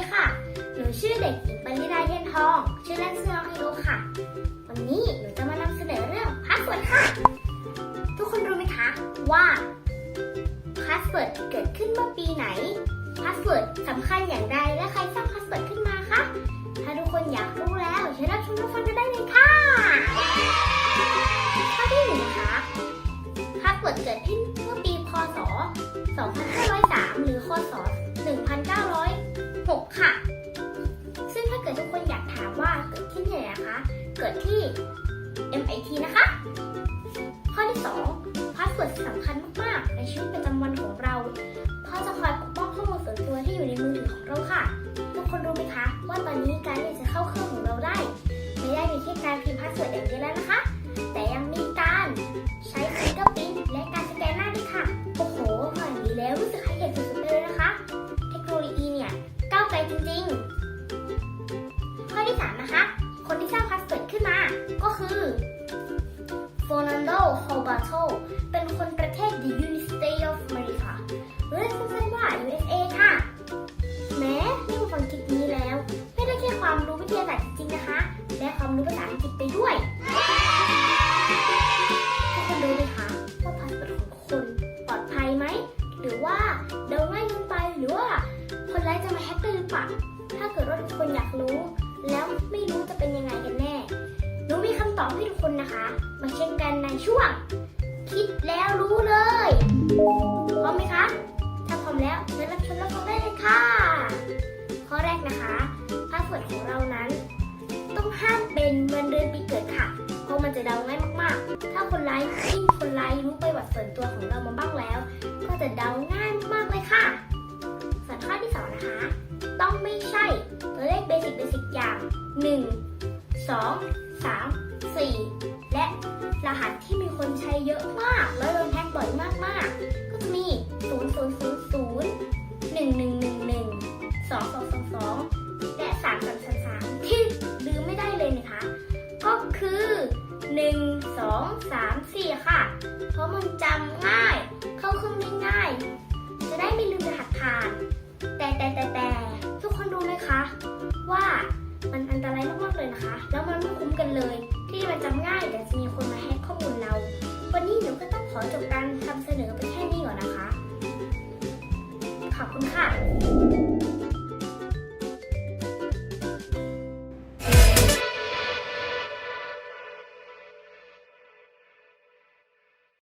ดีค่ะ หนูชื่อเด็กหญิงปริดาเทียนทอง ชื่อเล่นชื่อน้องอารุค่ะ วันนี้หนูจะมานำเสนอเรื่องพาสเวิร์ดค่ะ ทุกคนรู้ไหมคะว่าพาสเวิร์ดเกิดขึ้นเมื่อปีไหน พาสเวิร์ดสำคัญอย่างไรและใครสร้างพาสเวิร์ดขึ้นมาคะ ถ้าทุกคนอยากรู้แล้วเชิญรับชมรับฟังกันได้เลยค่ะข้อที่หนึ่งคะพาสเวิร์ดเกิดขึ้น MIT นะคะ ข้อที่ 2 พาสเวิร์ดสำคัญมาก ๆ ในชีวิตประจำวันของเรา เพราะจะคอยปกป้องข้อมูลส่วนตัวที่อยู่ในมือถือของเราค่ะ ทุกคนรู้ไหมคะว่าตอน Fernando Horbato เป็นคนประเทศ The United States of America หรือสั้นๆว่า USA ค่ะ แม้ที่มาฟังคลิปนี้แล้ว ไม่ได้แค่ความรู้วิทยาศาสตร์จริงๆนะคะ และความรู้ภาษาอังกฤษไปด้วยทุกคนรู้ไหมคะว่าพาสเวิร์ดของคนปลอดภัยไหม หรือว่าเดาง่ายเกินไปหรือว่าคนร้ายจะมาแฮกได้หรือเปล่าถ้าเกิดว่าทุกคนอยากรู้ แล้วไม่รู้จะเป็นยังไง อบให้ทุกคนนะคะ มาเช็คกันในช่วง คิดแล้วรู้เลยพร้อมไหมคะถ้าพร้อมแล้วเชิญรับชมรับฟังได้เลยค่ะ ข้อแรกนะคะพาสเวิร์ดของเรานั้น ต้องห้ามเป็นวันเดือนปีเกิดค่ะ เพราะมันจะเดาง่ายมากๆ ถ้าคนร้ายยิ่งคนร้ายรู้ประวัติส่วนตัวของเรามาบ้างแล้ว ก็จะเดาง่ายมากๆเลยค่ะส่วนข้อที่สองนะคะ ต้องไม่ใช่ตัวเลขเบสิกเบสิกอย่าง1 2 3 4 และรหัสที่มีคนใช้เยอะมาก แล้วโดนแฮ็กบ่อยมากๆ ก็จะมี 0 0 0 0 1 1 1 1 2 2 2 2 และ 3 3 3 3 ที่ลืมไม่ได้เลยนะคะ ก็คือ 1 2 3 4 ค่ะ เพราะมันจำง่าย เข้าเครื่องได้ง่าย จะได้ไม่ลืมรหัสผ่าน แต่แต่แต่แต่ทุกคนรู้ไหมคะ ว่ามันอันตรายมากๆเลยนะคะ แล้วมันไม่คุ้มกันเลย ที่มันจำง่ายเดี๋ยวจะมีคนมาแฮกข้อมูลเรา วันนี้หนูก็ต้องขอจบการทำเสนอไปแค่นี้ก่อนนะคะ ขอบคุณค่ะ